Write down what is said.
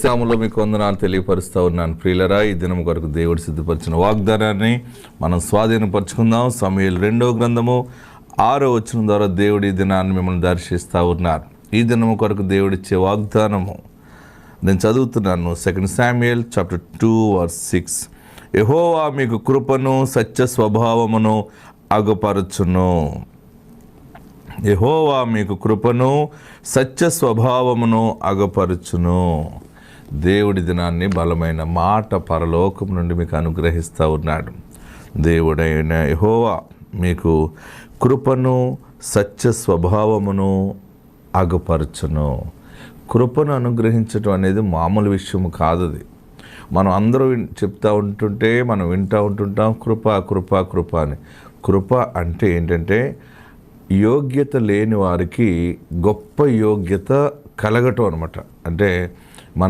శ్యాములో మీకు వందనాలు తెలియపరుస్తూ ఉన్నాను. ప్రియులరా ఈ దినం కొరకు దేవుడు సిద్ధపరిచిన వాగ్దానాన్ని మనం స్వాధీనపరుచుకుందాం. సమయలు రెండో గ్రంథము ఆరో వచ్చిన ద్వారా దేవుడి ఈ దినాన్ని మిమ్మల్ని దర్శిస్తూ ఉన్నారు. ఈ దినము కొరకు దేవుడిచ్చే వాగ్దానము. నేను చదువుతున్నాను second Samuel chapter two or six యహోవా మీకు కృపను సత్య స్వభావమును అగుపరచును. యహోవా మీకు కృపను సత్య స్వభావమును అగపరుచును. దేవుడి దినాన్ని బలమైన మాట పరలోకం నుండి మీకు అనుగ్రహిస్తూ ఉన్నాడు. దేవుడైన యహోవా మీకు కృపను సత్య స్వభావమును అగుపరచును. కృపను అనుగ్రహించడం అనేది మామూలు విషయం కాదు అది మనం అందరూ చెప్తూ ఉంటుంటే మనం వింటూ ఉంటుంటాం కృప కృప కృప అని. కృప అంటే ఏంటంటే యోగ్యత లేని వారికి గొప్ప యోగ్యత కలగటం అనమాట అంటే